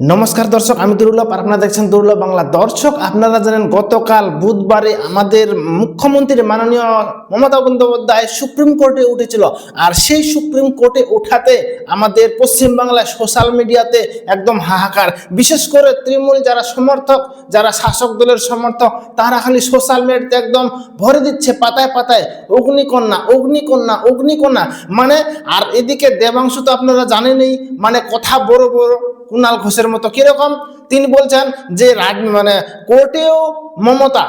নমস্কার দর্শক, আমি দুর্লভ। আপনারা দেখছেন দুর্লভ বাংলা। দর্শক, আপনারা জানেন গতকাল বুধবারে আমাদের মুখ্যমন্ত্রী মাননীয় মমতা বন্দ্যোপাধ্যায় সুপ্রিম কোর্টে উঠেছিল। আর সেই সুপ্রিম কোর্টে ওঠাতে আমাদের পশ্চিমবাংলায় সোশ্যাল মিডিয়াতে একদম হাহাকার। বিশেষ করে তৃণমূল যারা সমর্থক, যারা শাসক দলের সমর্থক, তারা খালি সোশ্যাল মিডিয়াতে একদম ভরে দিচ্ছে, পাতায় পাতায়, অগ্নিকন্যা অগ্নিকন্যা অগ্নিকন্যা। মানে আর এদিকে দেবাংশু তো আপনারা জানেনই মানে কথা বড় বড়। কুণাল ঘোষের মতো কীরকম? তিনি বলছেন যে রাজ মানে কোর্টেও মমতা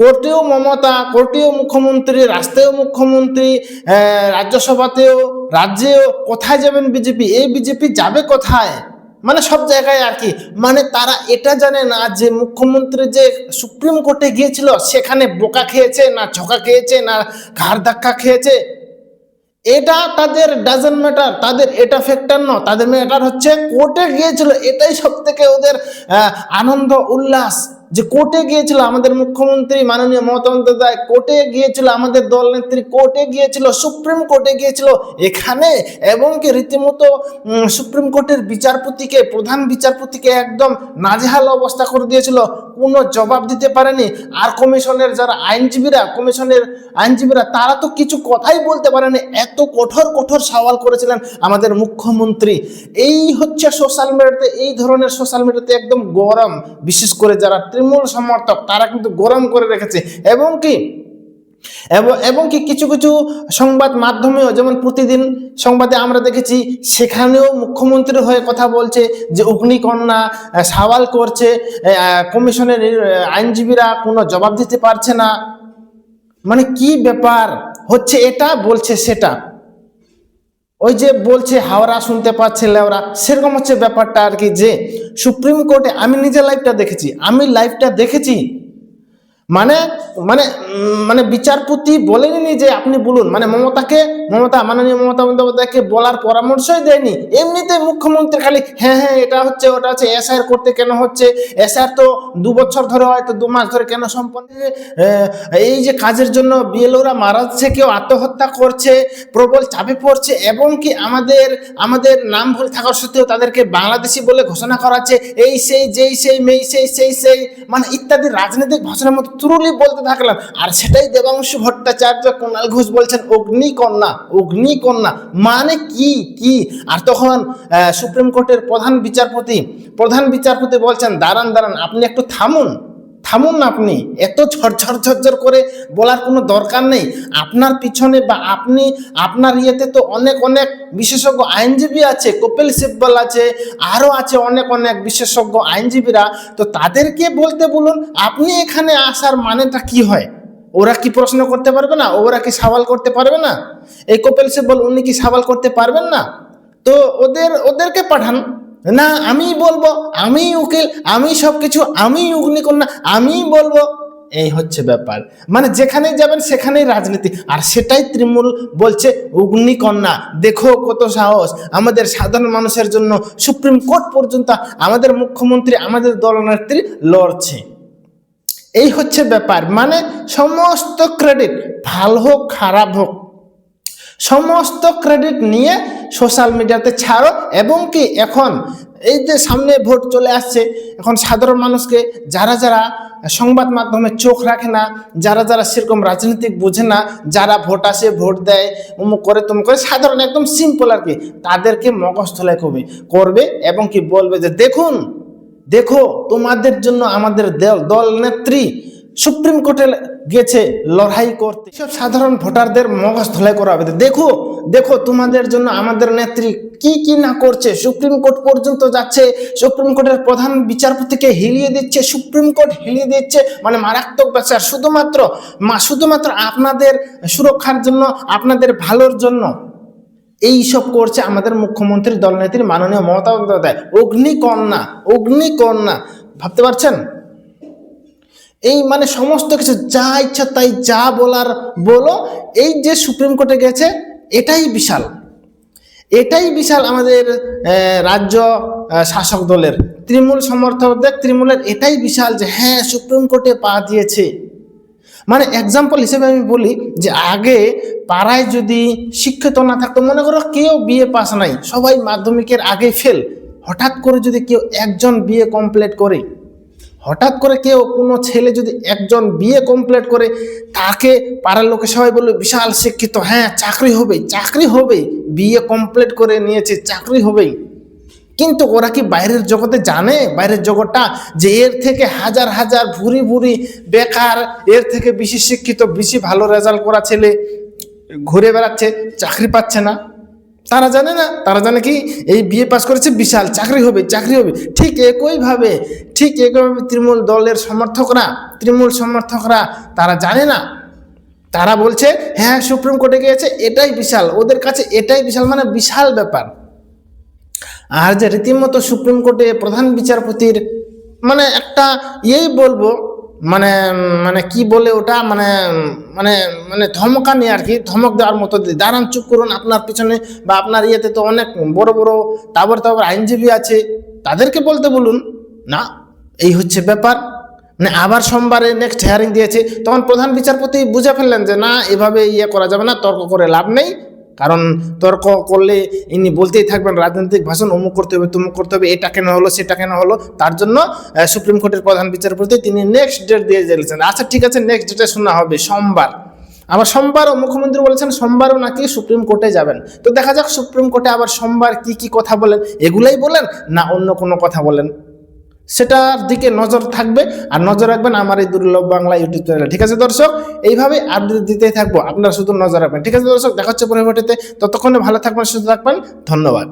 কোর্টেও মমতা, কোর্টেও মুখ্যমন্ত্রী রাস্তায়ও মুখ্যমন্ত্রী রাজ্যসভাতেও, রাজ্যেও কোথায় যাবেন বিজেপি? এই বিজেপি যাবে কোথায়? মানে সব জায়গায় আর কি। মানে তারা এটা জানে না যে মুখ্যমন্ত্রী যে সুপ্রিম কোর্টে গিয়েছিল, সেখানে বোকা খেয়েছে, না ঝোঁকা খেয়েছে, না ঘাড় ধাক্কা খেয়েছে। এটা তাদের ডাজেন্ট ম্যাটার তাদের এটা ফ্যাক্টর ন, তাদের ম্যাটার হচ্ছে কোর্টে গিয়েছিল, এটাই সব থেকে ওদের আনন্দ, উল্লাস। যে কোর্টে গিয়েছিল আমাদের মুখ্যমন্ত্রী, মাননীয় মমতা বন্দ্যোপাধ্যায় কোর্টে গিয়েছিল আমাদের দল নেত্রী কোর্টে গিয়েছিল, সুপ্রিম কোর্টে গিয়েছিল, এখানে এবং কি রীতিমতো সুপ্রিম কোর্টের বিচারপতিকে, প্রধান বিচারপতিকে একদম নাজেহাল অবস্থা করে দিয়েছিল। কোনো জবাব দিতে পারেনি। আর কমিশনের যারা আইনজীবীরা, কমিশনের আইনজীবীরা, তারা তো কিছু কথাই বলতে পারেনি। এত কঠোর কঠোর সওয়াল করেছিলেন আমাদের মুখ্যমন্ত্রী। এই হচ্ছে সোশ্যাল মিডিয়াতে এই ধরনের সোশ্যাল মিডিয়াতে একদম গরম। বিশেষ করে যারা তৃণমূল সমর্থক, তারা কিন্তু গরম করে রেখেছে। এবং কি? এবং কি কিছু কিছু সংবাদ মাধ্যমেও, যেমন প্রতিদিন সংবাদে আমরা দেখেছি, সেখানেও মুখ্যমন্ত্রী হয়ে কথা বলছে যে অগ্নিকন্যা সওয়াল করছে কমিশনের আইনজীবীরা কোনো জবাব দিতে পারছে না। মানে কি ব্যাপার? হচ্ছে এটা, বলছে সেটা। ওই যে বলছে, হাওড়া শুনতে পাচ্ছে লেওরা, সেরকম হচ্ছে ব্যাপারটা আর কি যে, সুপ্রিম কোর্টে আমি নিজে লাইভটা দেখেছি। আমি লাইভটা দেখেছি মানে মানে মানে বিচারপতি বলেনি যে আপনি বলুন। মানে মমতাকে, মমতা, মাননীয় মমতা বন্দ্যোপাধ্যায়কে বলার পরামর্শই দেয়নি। এমনিতে মুখ্যমন্ত্রী খালি হ্যাঁ হ্যাঁ এটা হচ্ছে, ওটা হচ্ছে, এসআইআর করতে কেন হচ্ছে? এসআইআর তো দু বছর ধরে হয়তো, দু মাস ধরে কেন সম্পন্ন এই যে কাজের জন্য বিএলওরা মারা যাচ্ছে কেউ আত্মহত্যা করছে, প্রবল চাপে পড়ছে, এবং কি আমাদের আমাদের নাম ভুল থাকার সত্ত্বেও তাদেরকে বাংলাদেশি বলে ঘোষণা করাচ্ছে, এই সেই, যেই সেই, মেই সেই সেই সেই মানে ইত্যাদি রাজনৈতিক ভাষণের মতো তুরুলি বলতে থাকলাম। আর সেটাই দেবাংশু ভট্টাচার্য কোনাল ঘোষ বলছেন, অগ্নিকন্যা অগ্নিকন্যা মানে কি কি? আর তখন সুপ্রিম কোর্টের প্রধান বিচারপতি প্রধান বিচারপতি বলছেন, দাঁড়ান দাঁড়ান, আপনি একটু থামুন। থামুন না আপনি, এত ঝরঝর ঝরঝর করে বলার কোনো দরকার নেই। আপনার পিছনে বা আপনি, আপনার ইয়েতে তো অনেক অনেক বিশেষজ্ঞ আইনজীবী আছে, কপিল সিব্বল আছে, আরও আছে অনেক অনেক বিশেষজ্ঞ আইনজীবীরা। তো তাদেরকে বলতে বলুন, আপনি এখানে আসার মানেটা কি হয়? ওরা কি প্রশ্ন করতে পারবে না? ওরা কি সওয়াল করতে পারবে না? এই কপিল সিব্বল, উনি কি সওয়াল করতে পারবেন না? তো ওদের, ওদেরকে পাঠান। না, আমি বলব, আমি উকিল, আমি সব কিছু আমি অগ্নিকন্যা, আমি বলব, এই হচ্ছে ব্যাপার। মানে যেখানে যাবেন, সেখানেই রাজনীতি। আর সেটাই তৃণমূল বলছে অগ্নিকন্যা। দেখো কত সাহস। আমাদের সাধারণ মানুষের জন্য সুপ্রিম কোর্ট পর্যন্ত আমাদের মুখ্যমন্ত্রী, আমাদের দলনেত্রী লড়ছে। এই হচ্ছে ব্যাপার। মানে সমস্ত ক্রেডিট ভালো হোক, খারাপ হোক সমস্ত ক্রেডিট নিয়ে সোশ্যাল মিডিয়াতে ছাড়ো এবং কি এখন এই যে সামনে ভোট চলে আসছে, এখন সাধারণ মানুষকে যারা যারা সংবাদ মাধ্যমে চোখ রাখে না, যারা যারা সেরকম রাজনীতিক বোঝে না, যারা ভোট আসে, ভোট দেয়, অমুক করে তুম করে, সাধারণ একদম সিম্পল আর কি। তাদেরকে মগস্থলায় করবে করবে এবং কি বলবে যে, দেখুন, দেখো, তোমাদের জন্য আমাদের দল নেত্রী সুপ্রিম কোর্টে গেছে লড়াই করতে। সব সাধারণ ভোটারদের মগজ ধলাই করা হবে। দেখো দেখো তোমাদের জন্য আমাদের নেত্রী কি কি না করছে? সুপ্রিম কোর্ট পর্যন্ত যাচ্ছে, সুপ্রিম কোর্টের প্রধান বিচারপতিকে হিলিয়ে দিচ্ছে, সুপ্রিম কোর্ট হিলিয়ে দিচ্ছে। মানে মারাত্মক ব্যাপার। শুধুমাত্র শুধুমাত্র আপনাদের সুরক্ষার জন্য, আপনাদের ভালোর জন্য এই সব করছে আমাদের মুখ্যমন্ত্রী, দলনেত্রী, মাননীয় মমতা বন্দ্যোপাধ্যায়। অগ্নিকন্যা অগ্নিকন্যা। ভাবতে পারছেন? এই মানে সমস্ত কিছু, যা ইচ্ছা তাই যা বলার বলো, এই যে সুপ্রিম কোর্টে গেছে, এটাই বিশাল। এটাই বিশাল আমাদের রাজ্য শাসক দলের। তৃণমূল সমর্থকদের তৃণমূলের এটাই বিশাল যে হ্যাঁ সুপ্রিম কোর্টে পা দিয়েছে। মানে এক্সাম্পল হিসেবে আমি বলি যে, আগে পাড়ায় যদি শিক্ষিত না থাকতো, মনে করো কেউ বিয়ে পাস নাই, সবাই মাধ্যমিকের আগে ফেল হঠাৎ করে যদি কেউ একজন বিয়ে কমপ্লিট করে হঠাৎ করে কেউ কোনো ছেলে যদি একজন বিয়ে কমপ্লিট করে, তাকে পাড়ার লোকে সবাই বলল, বিশাল শিক্ষিত হ্যাঁ চাকরি হবে চাকরি হবে বিয়ে কমপ্লিট করে নিয়েছে, চাকরি হবেই। কিন্তু ওরা কি বাইরের জগতে জানে? বাইরের জগৎটা যে এর থেকে হাজার হাজার ভুরি ভুরি বেকার, এর থেকে বেশি শিক্ষিত, বেশি ভালো রেজাল্ট করা ছেলে ঘুরে বেড়াচ্ছে, চাকরি পাচ্ছে না। তারা জানে না, তারা জানে কি এই বিয়ে পাস করেছে, বিশাল চাকরি হবে চাকরি হবে। ঠিক একইভাবে ঠিক একইভাবে তৃণমূল দলের সমর্থকরা, তৃণমূল সমর্থকরা তারা জানে না। তারা বলছে হ্যাঁ সুপ্রিম কোর্টে গিয়েছে, এটাই বিশাল, ওদের কাছে এটাই বিশাল মানে বিশাল ব্যাপার। আর যে রীতিমতো সুপ্রিম কোর্টে প্রধান বিচারপতির মানে একটা ইয়েই বলব মানে মানে কি বলে ওটা? মানে মানে মানে ধমকানি আর কি, ধমক দেওয়ার মতো দাঁড়ান, চুপ করুন, আপনার পিছনে বা আপনার ইয়েতে তো অনেক বড় বড় তাবর তাবর আইনজীবী আছে, তাদেরকে বলতে বলুন। না, এই হচ্ছে ব্যাপার। মানে আবার সোমবারে নেক্সট হেয়ারিং দিয়েছে, তখন প্রধান বিচারপতি বুঝে ফেললেন যে, না, এভাবে ইয়ে করা যাবে না, তর্ক করে লাভ নেই। কারণ তর্ক করলে ইনি বলতেই থাকবেন, রাজনৈতিক ভাষণ অমুক করতে হবে, তুমুক করতে হবে, এটা কেন হলো, সেটা কেন হলো, তার জন্য সুপ্রিম কোর্টের প্রধান বিচারপতি তিনি নেক্সট ডেট দিয়ে দিয়েছেন আচ্ছা ঠিক আছে নেক্সট ডেটে শোনা হবে, সোমবার। আবার সোমবারও মুখ্যমন্ত্রী বলেছেন সোমবারও নাকি সুপ্রিম কোর্টে যাবেন। তো দেখা যাক সুপ্রিম কোর্টে আবার সোমবার কি কি কথা বলেন, এগুলাই বলেন না অন্য কোনো কথা বলেন? সেটার দিকে নজর থাকবে আর নজর রাখবেন আমার এই দুর্লভ বাংলা ইউটিউব চ্যানেলে ঠিক আছে দর্শক? এইভাবে আপডেট দিতে থাকব। আপনারা শুধু নজর রাখবেন। ঠিক আছে দর্শক? দেখা হচ্ছে পরবর্তীতে। ততক্ষণে ভালো থাকবেন, সুস্থ থাকবেন। ধন্যবাদ।